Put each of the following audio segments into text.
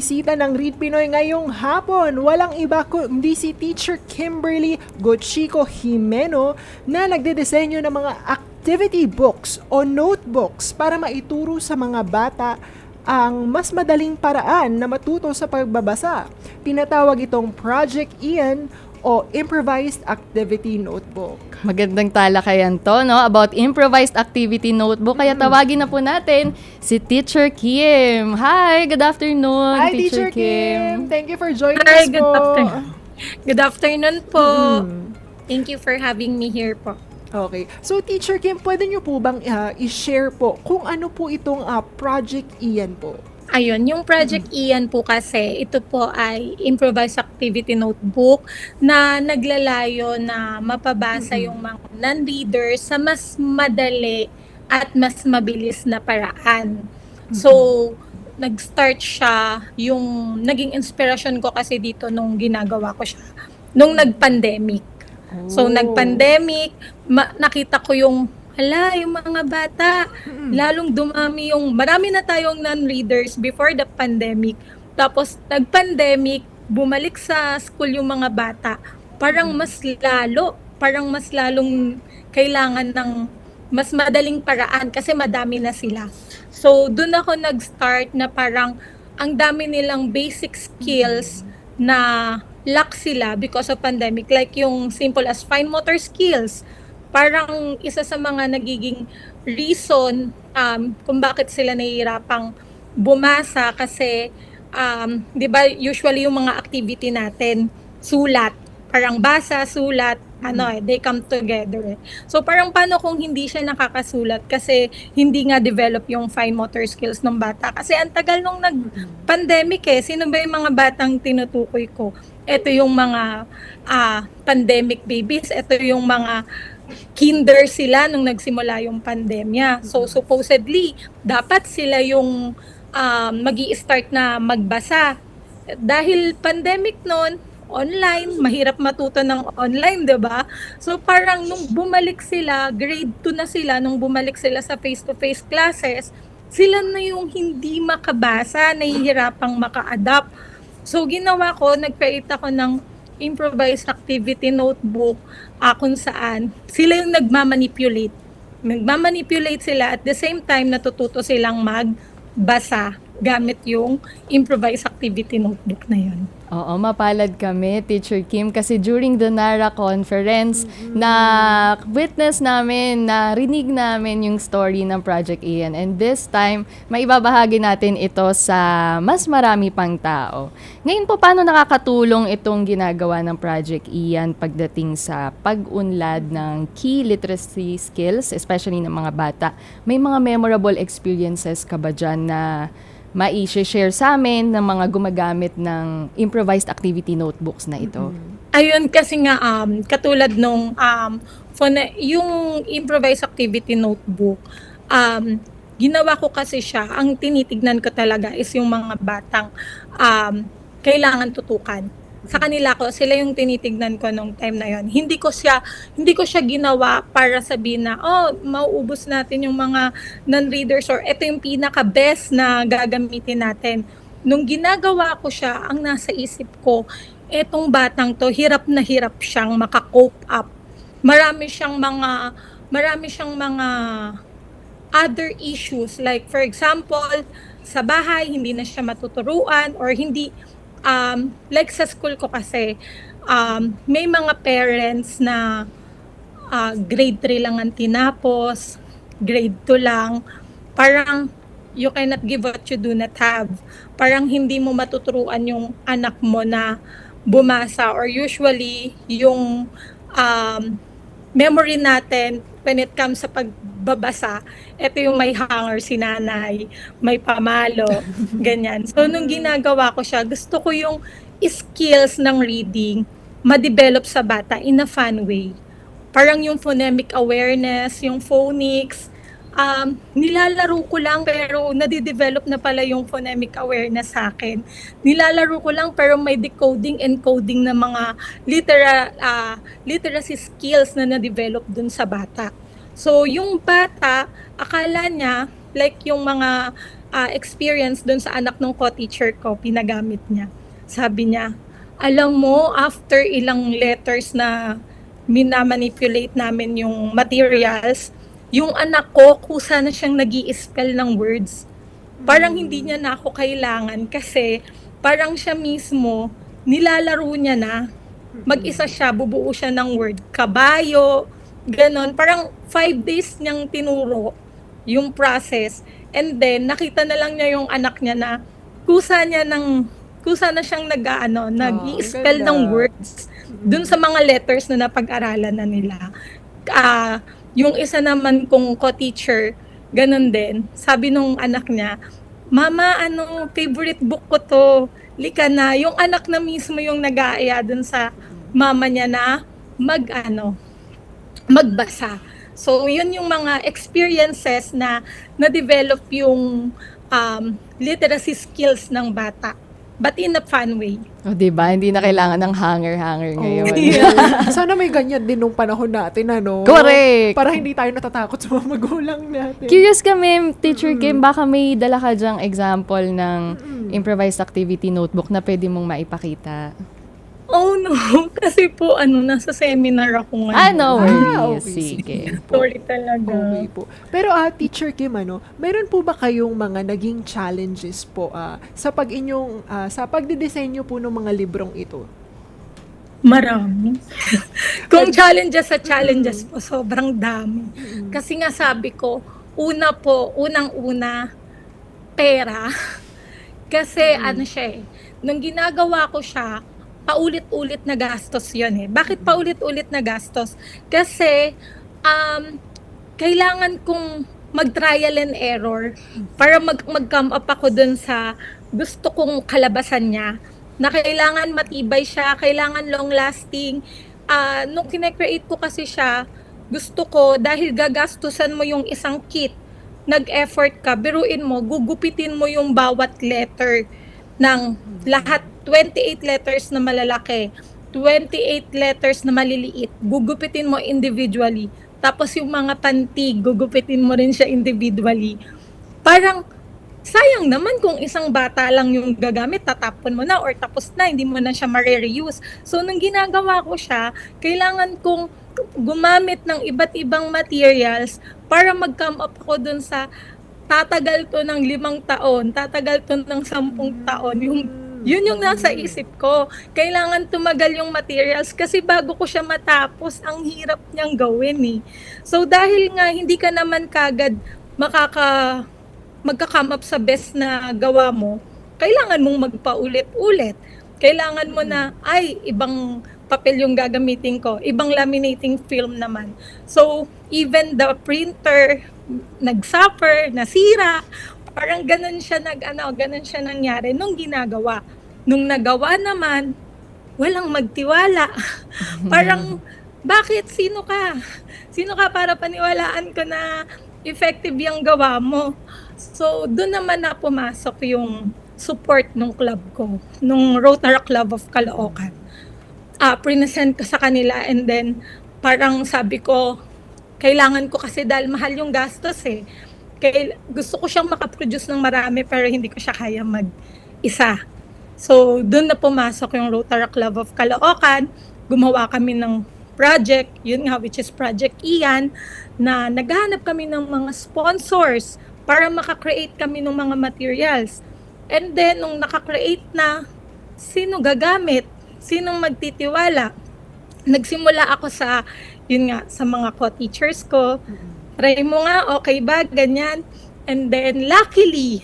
bisita ng Read Pinoy ngayong hapon. Walang iba kundi si Teacher Kimberly Gochico Jimeno na nagdedesenyo ng mga activity books o notebooks para maituro sa mga bata ang mas madaling paraan na matuto sa pagbabasa. Pinatawag itong Project Ian o Improvised Activity Notebook. Magandang talakayan to, no? About improvised activity notebook. Kaya tawagin na po natin si Teacher Kim. Hi, good afternoon, Hi, Teacher Kim! Thank you for joining Hi, us good po. afternoon. Good afternoon po. Mm. Thank you for having me here po. Okay. So, Teacher Kim, pwede niyo po bang uh, i-share po kung ano po itong uh, Project Ian po? Ayun, yung Project Ian po kasi, ito po ay improvised activity notebook na naglalayo na mapabasa yung mga non-readers sa mas madali at mas mabilis na paraan. So, nag-start siya, yung naging inspiration ko kasi dito nung ginagawa ko siya, nung nag-pandemic. So, Oh. nag-pandemic, ma- nakita ko yung, hala, yung mga bata, Mm-mm. lalong dumami yung, marami na tayong non-readers before the pandemic. Tapos, nag-pandemic, bumalik sa school yung mga bata, parang mas lalo, parang mas lalong kailangan ng mas madaling paraan kasi madami na sila. So, doon ako nag-start na parang ang dami nilang basic skills na lack sila because of pandemic. Like yung simple as fine motor skills. Parang isa sa mga nagiging reason um, kung bakit sila nahihirapang bumasa kasi um, 'di ba usually yung mga activity natin sulat. Parang basa sulat ano eh they come together. Eh. so parang paano kung hindi siya nakakasulat? Kasi hindi nga develop yung fine motor skills ng bata. Kasi ang tagal nung nag pandemic eh. Sino ba yung mga batang tinutukoy ko? Ito yung mga ah, pandemic babies. Ito yung mga kinder sila nung nagsimula yung pandemya. So supposedly, dapat sila yung um, mag start na magbasa. Dahil pandemic noon, online, mahirap matuto ng online, 'di ba? So parang nung bumalik sila, grade 2 na sila nung bumalik sila sa face-to-face classes, sila na yung hindi makabasa, nahihirapang maka-adapt. So ginawa ko, nag-create ako ng improvised activity notebook ah, kung saan sila yung nagmamanipulate. Nagmamanipulate sila at the same time natututo silang magbasa gamit yung improvised activity notebook na yun. Oo, mapalad kami, Teacher Kim, kasi during the NARA conference, na witness namin, na rinig namin yung story ng Project Ian. And this time, maibabahagi natin ito sa mas marami pang tao. Ngayon po, paano nakakatulong itong ginagawa ng Project Ian pagdating sa pag-unlad ng key literacy skills, especially ng mga bata? May mga memorable experiences ka ba dyan na mai-share sa amin ng mga gumagamit ng improvised activity notebooks na ito. Ayun kasi nga um katulad nung um phone, yung improvised activity notebook um ginawa ko kasi siya ang tinitignan ko talaga is yung mga batang um kailangan tutukan sa kanila ko sila yung tinitignan ko nung time na yon hindi ko siya hindi ko siya ginawa para sabihin na oh mauubos natin yung mga non-readers or ito yung pinaka best na gagamitin natin. Nung ginagawa ko siya ang nasa isip ko etong batang to hirap na hirap siyang maka-cope up. Marami siyang mga marami siyang mga other issues. Like for example sa bahay hindi na siya matuturuan or hindi um, like sa school ko kasi um, may mga parents na ah, grade 3 lang ang tinapos grade 2 lang. Parang you cannot give what you do not have. Parang hindi mo matuturuan yung anak mo na bumasa or usually yung um, memory natin when it comes sa pagbabasa, ito yung may hanger si nanay, may pamalo, ganyan. So, nung ginagawa ko siya, gusto ko yung skills ng reading ma-develop sa bata in a fun way. Parang yung phonemic awareness, yung phonics, um, nilalaro ko lang pero nadidevelop na pala yung phonemic awareness sa akin. Nilalaro ko lang pero may decoding and coding na mga litera, ah, literacy skills na na-develop dun sa bata. So yung bata, akala niya like yung mga ah, experience dun sa anak ng co-teacher ko, pinagamit niya. Sabi niya, alam mo, after ilang letters na minamanipulate namin yung materials, yung anak ko, kusa na siyang nag spell ng words. Parang hindi niya na ako kailangan kasi parang siya mismo, nilalaro niya na. Mag-isa siya, bubuo siya ng word. Kabayo, ganon. Parang five days niyang tinuro yung process. And then, nakita na lang niya yung anak niya na kusa niya ng kusa na siyang nag-ano, nag-spell ganda. ng words dun sa mga letters na napag-aralan na nila. Ah, yung isa naman kong co-teacher, ganun din. Sabi nung anak niya, Mama, ano, favorite book ko to. Lika na. Yung anak na mismo yung nag-aaya dun sa mama niya na mag, ano, magbasa. So, yun yung mga experiences na na-develop yung um, literacy skills ng bata. But in a fun way. O, di ba? Hindi na kailangan ng hanger-hanger ngayon. Oh, Sana may ganyan din nung panahon natin, ano? Correct. Para hindi tayo natatakot sa mga magulang natin. Curious kami, Teacher Kim, baka may dala ka dyang example ng improvised activity notebook na pwede mong maipakita. Oh no, kasi po ano, nasa seminar ako ngayon. Ah, no Ah, worries. okay, Sige. Sorry talaga. Okay po. Pero ah, Teacher Kim, ano, meron po ba kayong mga naging challenges po ah, sa pag inyong ah, sa pagdidesenyo po ng mga librong ito? Marami. Kung challenges sa challenges po, sobrang dami. Kasi nga sabi ko, una po, unang-una, pera. Kasi ano siya eh, nung ginagawa ko siya, paulit-ulit na gastos yun eh. Bakit paulit-ulit na gastos? Kasi, um, kailangan kong mag-trial and error para mag- mag-come up ako dun sa gusto kong kalabasan niya na kailangan matibay siya, kailangan long-lasting. Ah, nung kine-create ko kasi siya, gusto ko, dahil gagastusan mo yung isang kit, nag-effort ka, biruin mo, gugupitin mo yung bawat letter ng lahat, 28 letters na malalaki, 28 letters na maliliit, gugupitin mo individually. Tapos yung mga pantig, gugupitin mo rin siya individually. Parang, sayang naman kung isang bata lang yung gagamit, tatapon mo na or tapos na, hindi mo na siya ma-reuse. So, nung ginagawa ko siya, kailangan kong gumamit ng iba't ibang materials para mag-come up ako dun sa tatagal to ng limang taon, tatagal to ng sampung taon. Yung, yun yung nasa isip ko. Kailangan tumagal yung materials kasi bago ko siya matapos, ang hirap niyang gawin eh. So dahil nga hindi ka naman kagad makaka magka-come up sa best na gawa mo, kailangan mong magpaulit-ulit. Kailangan mo na, ay, ibang papel yung gagamitin ko, ibang laminating film naman. So, even the printer, nag-suffer, nasira, parang ganun siya nag, ano, ganun siya nangyari nung ginagawa. Nung nagawa naman, walang magtiwala. parang, bakit? Sino ka? Sino ka para paniwalaan ko na effective yung gawa mo? So, doon naman na pumasok yung support ng club ko, nung Rotary Club of Caloocan. Ah, present ko sa kanila and then parang sabi ko, kailangan ko kasi dahil mahal yung gastos eh. Kaya gusto ko siyang makaproduce ng marami pero hindi ko siya kaya mag-isa. So, doon na pumasok yung Rotary Club of Caloocan. Gumawa kami ng project, yun nga, which is Project Ian, na naghahanap kami ng mga sponsors para makakreate kami ng mga materials. And then, nung nakakreate na, sino gagamit? Sinong magtitiwala? Nagsimula ako sa, yun nga, sa mga co-teachers ko. Try mo nga, okay ba, ganyan. And then, luckily,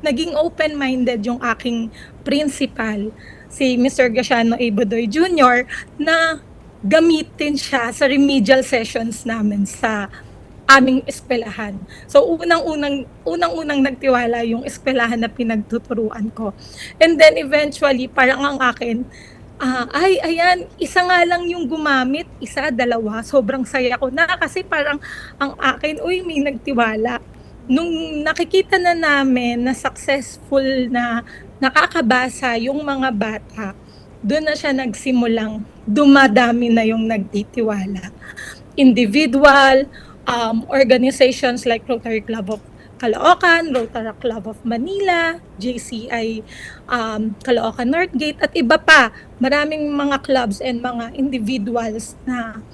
naging open-minded yung aking principal, si Mr. Gasiano A. Bodoy Jr., na gamitin siya sa remedial sessions namin sa aming eskwelahan. So unang-unang unang-unang nagtiwala yung eskwelahan na pinagtuturuan ko. And then eventually parang ang akin ah, ay ayan, isa nga lang yung gumamit, isa, dalawa, sobrang saya ko na kasi parang ang akin, uy, may nagtiwala. Nung nakikita na namin na successful na nakakabasa yung mga bata, doon na siya nagsimulang dumadami na yung nagtitiwala. Individual, um, organizations like Rotary Club of Caloocan, Rotary Club of Manila, JCI um, Caloocan Northgate, at iba pa. Maraming mga clubs and mga individuals na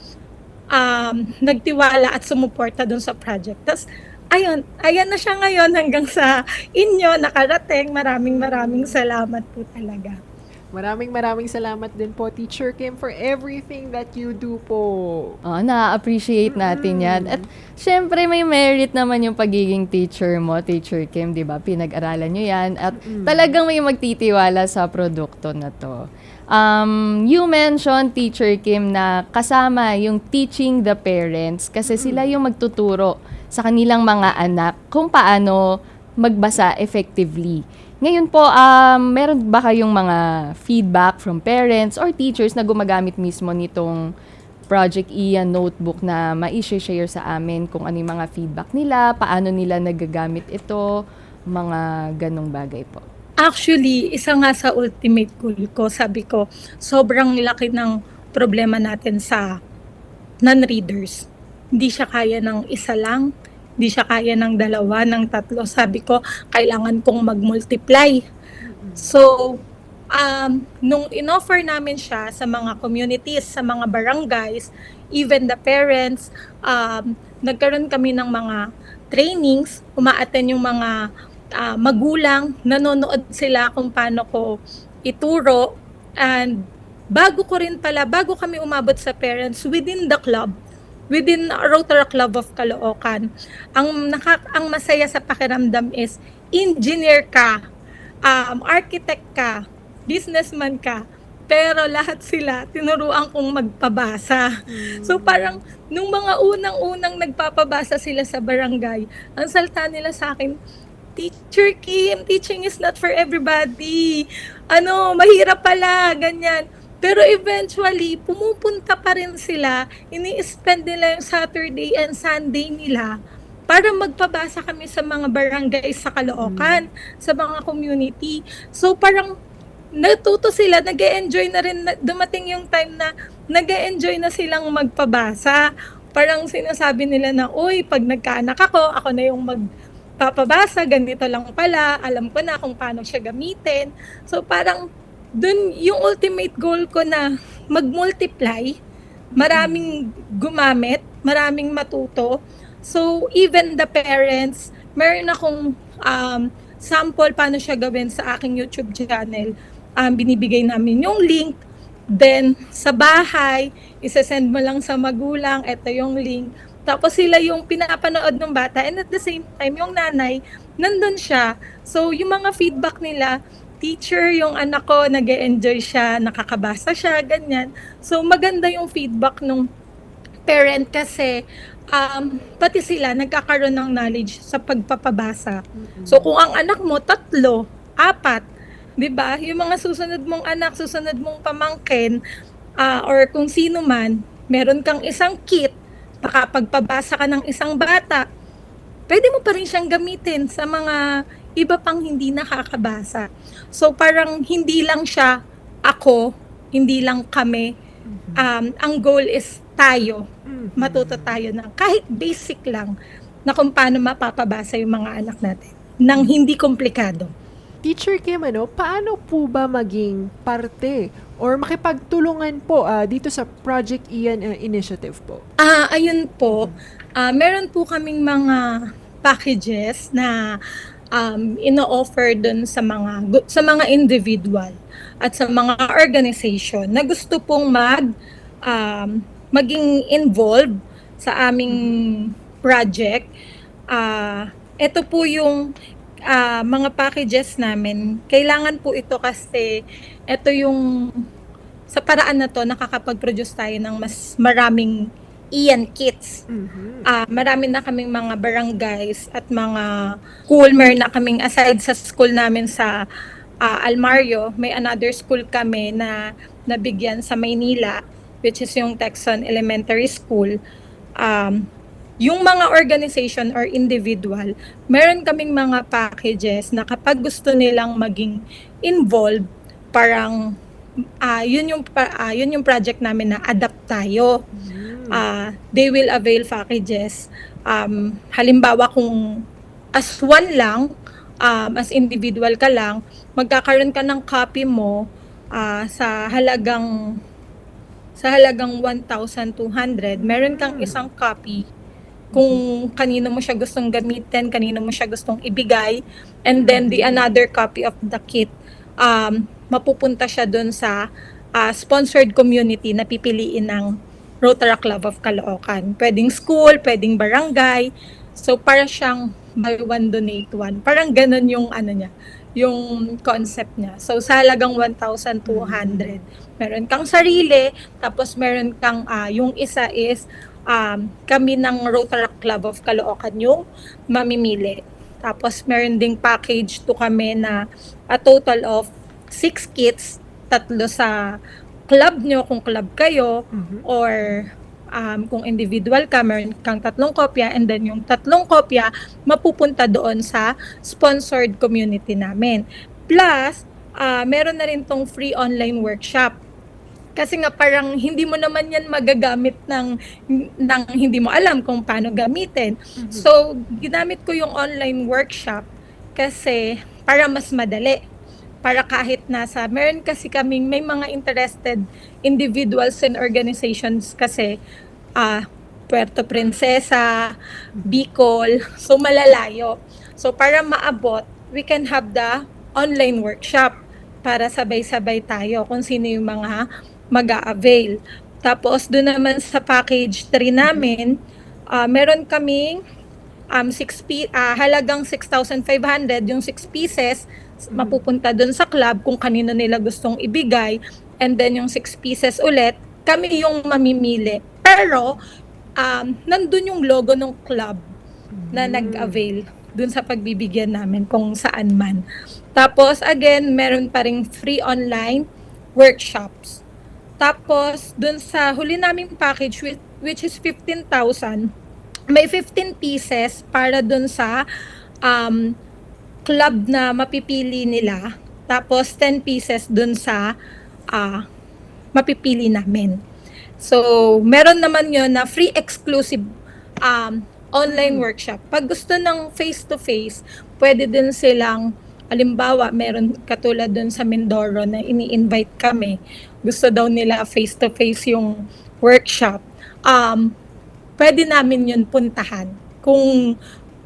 um, nagtiwala at sumuporta dun sa project. Tapos, ayun, ayan na siya ngayon hanggang sa inyo, nakarating. Maraming maraming salamat po talaga. Maraming maraming salamat din po, Teacher Kim, for everything that you do po. Oh, na-appreciate natin yan. At syempre may merit naman yung pagiging teacher mo, Teacher Kim, di ba? Pinag-aralan nyo yan. At talagang may magtitiwala sa produkto na to. Um, you mentioned, Teacher Kim, na kasama yung teaching the parents kasi sila yung magtuturo sa kanilang mga anak kung paano magbasa effectively. Ngayon po, um, meron ba kayong mga feedback from parents or teachers na gumagamit mismo nitong Project Ian notebook na ma-share sa amin kung ano yung mga feedback nila, paano nila nagagamit ito, mga ganong bagay po. Actually, isa nga sa ultimate goal ko, sabi ko, sobrang laki ng problema natin sa non-readers. Hindi siya kaya ng isa lang, hindi siya kaya ng dalawa, ng tatlo. Sabi ko, kailangan kong mag-multiply. So, um, nung inoffer namin siya sa mga communities, sa mga barangays, even the parents, um, nagkaroon kami ng mga trainings, umaaten yung mga ah, magulang, nanonood sila kung paano ko ituro. And bago ko rin pala, bago kami umabot sa parents, within the club, within Rotary Club of Caloocan, ang, naka, ang masaya sa pakiramdam is, engineer ka, um, architect ka, businessman ka, pero lahat sila tinuruan kong magpabasa. So parang nung mga unang-unang nagpapabasa sila sa barangay, ang salta nila sa akin, Teacher Kim, teaching is not for everybody. Ano, mahirap pala, ganyan. Pero eventually, pumupunta pa rin sila, ini-spend nila yung Saturday and Sunday nila para magpabasa kami sa mga barangay sa Caloocan, sa mga community. So parang natuto sila, nag enjoy na rin, na- dumating yung time na nag enjoy na silang magpabasa. Parang sinasabi nila na, uy, pag nagkaanak ako, ako na yung magpapabasa, ganito lang pala, alam ko na kung paano siya gamitin. So parang dun yung ultimate goal ko na mag-multiply, maraming gumamit, maraming matuto. So even the parents, meron akong um, sample paano siya gawin sa aking YouTube channel. Um, binibigay namin yung link. Then, sa bahay, isasend mo lang sa magulang, ito yung link. Tapos sila yung pinapanood ng bata and at the same time, yung nanay, nandun siya. So, yung mga feedback nila, teacher, yung anak ko, nag enjoy siya, nakakabasa siya, ganyan. So, maganda yung feedback nung parent kasi um, pati sila nagkakaroon ng knowledge sa pagpapabasa. So, kung ang anak mo, tatlo, apat, di ba? Yung mga susunod mong anak, susunod mong pamangkin, ah, or kung sino man, meron kang isang kit, makapagpabasa ka ng isang bata, pwede mo pa rin siyang gamitin sa mga iba pang hindi nakakabasa. So parang hindi lang siya ako, hindi lang kami. Um, ang goal is tayo. Matuto tayo ng kahit basic lang na kung paano mapapabasa yung mga anak natin nang hindi komplikado. Teacher Kim, ano, paano po ba maging parte or makipagtulungan po ah, dito sa Project Ian ah, initiative po? Ah, ayun po. Ah, meron po kaming mga packages na um, ino-offer dun sa mga sa mga individual at sa mga organization na gusto pong mag um, maging involved sa aming project. Ah, ito po yung ah, mga packages namin. Kailangan po ito kasi ito yung sa paraan na to nakakapag-produce tayo ng mas maraming Ian kits. Ah, marami na kaming mga barangays at mga Coolmer na kaming aside sa school namin sa ah, Almario, may another school kami na nabigyan sa Maynila which is yung Texan Elementary School. Um, yung mga organization or individual, meron kaming mga packages na kapag gusto nilang maging involved, parang ah yun yung ah, yun yung project namin na adapt tayo. Ah, they will avail packages. Um, halimbawa kung as one lang, um, as individual ka lang, magkakaroon ka ng copy mo ah, sa halagang sa halagang 1,200, meron kang isang copy. Kung kanino mo siya gustong gamitin, kanino mo siya gustong ibigay, and then the another copy of the kit, um, mapupunta siya dun sa ah, sponsored community na pipiliin ng Rotary Club of Caloocan. Pwedeng school, pwedeng barangay. So, para siyang buy one, donate one. Parang ganun yung ano niya, yung concept niya. So, sa halagang 1,200, meron kang sarili, tapos meron kang, ah, yung isa is, um, kami ng Rotary Club of Caloocan yung mamimili. Tapos, meron ding package to kami na a total of six kits, tatlo sa club nyo kung club kayo, Mhm. or um, kung individual ka, meron kang tatlong kopya and then yung tatlong kopya mapupunta doon sa sponsored community namin. Plus, ah, meron na rin tong free online workshop. Kasi nga parang hindi mo naman yan magagamit ng, ng hindi mo alam kung paano gamitin. So, ginamit ko yung online workshop kasi para mas madali para kahit nasa, meron kasi kaming, may mga interested individuals and organizations kasi, ah, Puerto Princesa, Bicol, so malalayo. So para maabot, we can have the online workshop para sabay-sabay tayo kung sino yung mga mag-a-avail. Tapos doon naman sa package 3 namin, ah, meron kaming um, six pi- ah, halagang 6,500, yung 6 pieces, mapupunta dun sa club kung kanino nila gustong ibigay. And then yung 6 pieces ulit, kami yung mamimili. Pero, um, nandun yung logo ng club na nag-avail dun sa pagbibigyan namin kung saan man. Tapos, again, meron pa ring free online workshops. Tapos, dun sa huli naming package, which, which is 15,000, may 15 pieces para dun sa um, club na mapipili nila. Tapos 10 pieces dun sa ah, mapipili namin. So, meron naman yon na free exclusive um, online workshop. Pag gusto ng face-to-face, pwede din silang, alimbawa, meron katulad dun sa Mindoro na ini-invite kami. Gusto daw nila face-to-face yung workshop. Um, pwede namin yun puntahan kung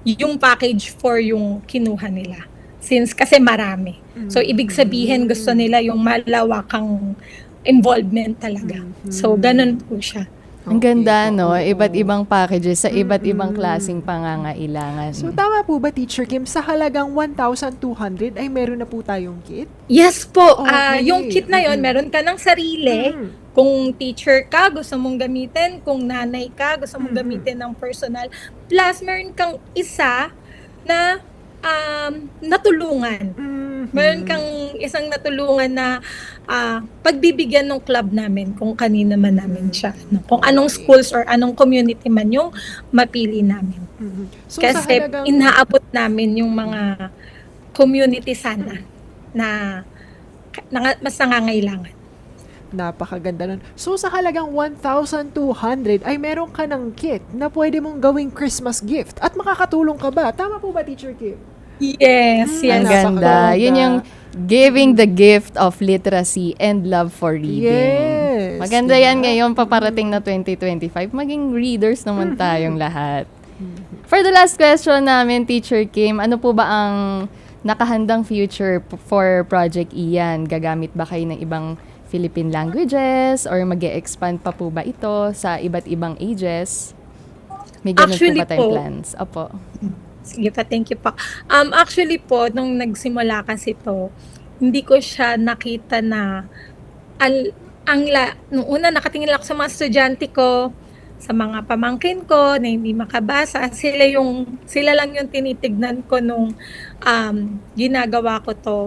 yung package for yung kinuha nila. Since kasi marami. So, ibig sabihin gusto nila yung malawakang involvement talaga. So, ganun po siya. Ang Okay, ganda, no? Iba't ibang packages sa iba't ibang Mm-mm. klasing pangangailangan. So tama po ba Teacher Kim, sa halagang 1,200 ay meron na po tayong kit? Yes po, ah, Okay. yung kit na yon Mm-mm. meron ka ng sarili. Mm. Kung teacher ka, gusto mong gamitin. Kung nanay ka, gusto mong Mhm. gamitin ng personal. Plus, meron kang isa na um, natulungan. Mhm. Meron kang isang natulungan na ah, pagbibigyan ng club namin kung kanino man namin siya. No? Kung anong schools or anong community man yung mapili namin. Mhm. So sa Kasi halagang inaabot namin yung mga community sana na, na mas nangangailangan. napakaganda nun. So sa halagang 1,200 ay meron ka ng kit na pwede mong gawing Christmas gift at makakatulong ka ba? Tama po ba Teacher Kim? Yes, Mm, yes. Ang ganda. napakaganda. Yun yung giving the gift of literacy and love for reading. Yes, Maganda diba? yan ngayon, paparating na 2025. Maging readers naman tayong lahat. For the last question namin, Teacher Kim, ano po ba ang nakahandang future for Project Ian? Gagamit ba kayo ng ibang Philippine languages or mag expand pa po ba ito sa iba't ibang ages? May ganun Actually po ba tayong po, plans? Opo. Sige pa, thank you pa. Um, actually po, nung nagsimula kasi to, hindi ko siya nakita na al, ang la, nung una nakatingin ako sa mga estudyante ko, sa mga pamangkin ko na hindi makabasa, sila yung sila lang yung tinitignan ko nung um, ginagawa ko to.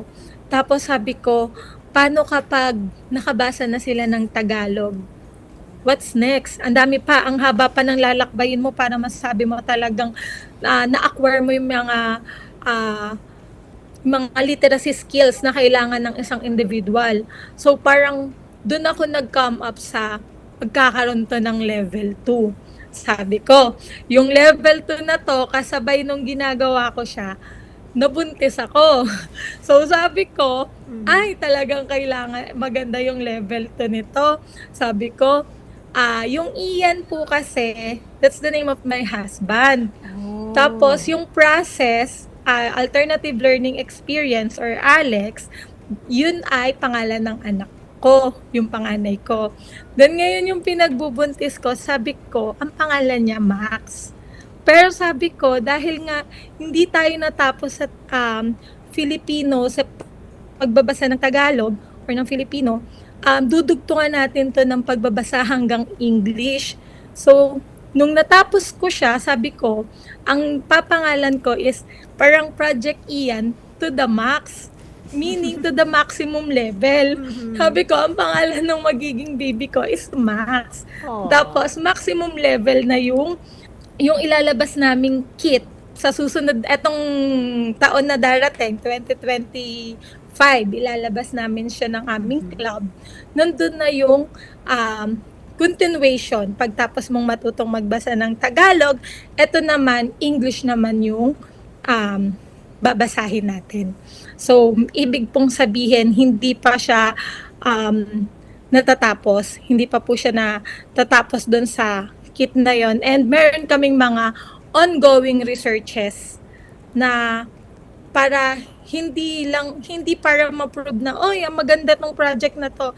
Tapos sabi ko, paano kapag nakabasa na sila ng Tagalog? What's next? Ang dami pa, ang haba pa ng lalakbayin mo para masabi mo talagang ah, na-acquire mo yung mga ah, mga literacy skills na kailangan ng isang individual. So parang doon ako nag-come up sa pagkakaroon to ng level 2. Sabi ko, yung level 2 na to, kasabay nung ginagawa ko siya, nabuntis ako. So sabi ko, ay talagang kailangan, maganda yung level 2 nito. Sabi ko, ah yung Ian po kasi, that's the name of my husband. Oh. Tapos yung process, ah, alternative learning experience or ALEX, yun ay pangalan ng anak ko, yung panganay ko. Then ngayon yung pinagbubuntis ko, sabi ko, ang pangalan niya Max. Pero sabi ko, dahil nga hindi tayo natapos sa um, Filipino sa pagbabasa ng Tagalog or ng Filipino, um, dudugtungan natin to ng pagbabasa hanggang English. So, nung natapos ko siya, sabi ko, ang papangalan ko is parang Project Ian to the max. Meaning to the maximum level. Sabi ko, ang pangalan ng magiging baby ko is Max. Aw. Tapos, maximum level na yung yung ilalabas naming kit sa susunod, etong taon na darating, 2025, ilalabas namin siya ng aming club. Nandun na yung um, continuation. Pagtapos mong matutong magbasa ng Tagalog, eto naman, English naman yung um, babasahin natin. So, ibig pong sabihin, hindi pa siya um, natatapos. Hindi pa po siya natatapos doon sa kit na yon And meron kaming mga ongoing researches na para hindi lang, hindi para ma-prove na, oh, ang maganda tong project na to.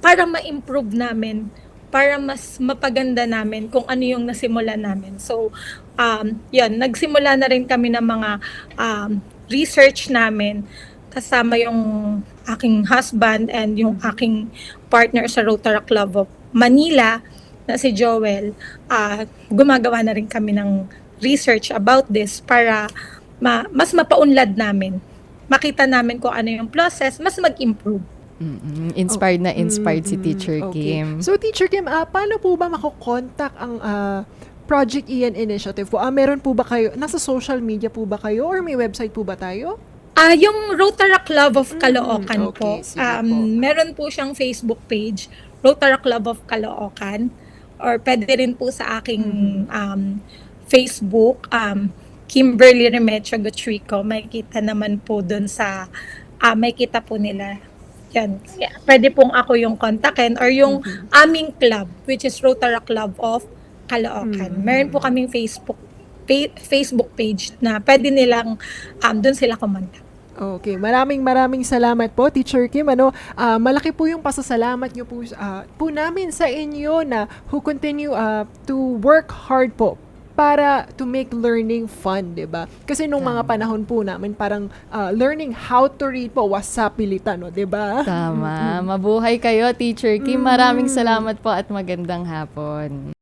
Para ma-improve namin para mas mapaganda namin kung ano yung nasimula namin. So, um, yun, nagsimula na rin kami ng mga um, research namin kasama yung aking husband and yung aking partner sa Rotary Club of Manila na si Joel. Ah, gumagawa na rin kami ng research about this para ma- mas mapaunlad namin. Makita namin kung ano yung process, mas mag-improve. Mm-mm. Inspired na inspired si Mm-mm. Teacher Okay. Kim. So, Teacher Kim, ah, paano po ba makokontak ang ah, Project Ian Initiative po? Ah, meron po ba kayo, nasa social media po ba kayo or may website po ba tayo? Ah, yung Rotary Club of Caloocan Mm, okay, po. Um, po. meron po siyang Facebook page, Rotary Club of Caloocan or pwede rin po sa aking Mm-hmm. um, Facebook um, Kimberly Remecho Gotrico. Makikita naman po dun sa ah, makikita po nila yan. Yeah, pwede pong ako yung kontakin or yung Mm-hmm. aming club which is Rotary Club of Caloocan. Mhm. Meron po kaming Facebook pa- Facebook page na pwede nilang um, doon sila kumontak. Okay, maraming maraming salamat po, Teacher Kim. Ano, ah, malaki po yung pasasalamat niyo po, ah, po namin sa inyo na who continue ah, to work hard po para to make learning fun, 'di ba? Kasi nung mga panahon po namin parang ah, learning how to read po was sapilitan, no, 'di ba? Tama. Mabuhay kayo, Teacher Kim. Maraming salamat po at magandang hapon.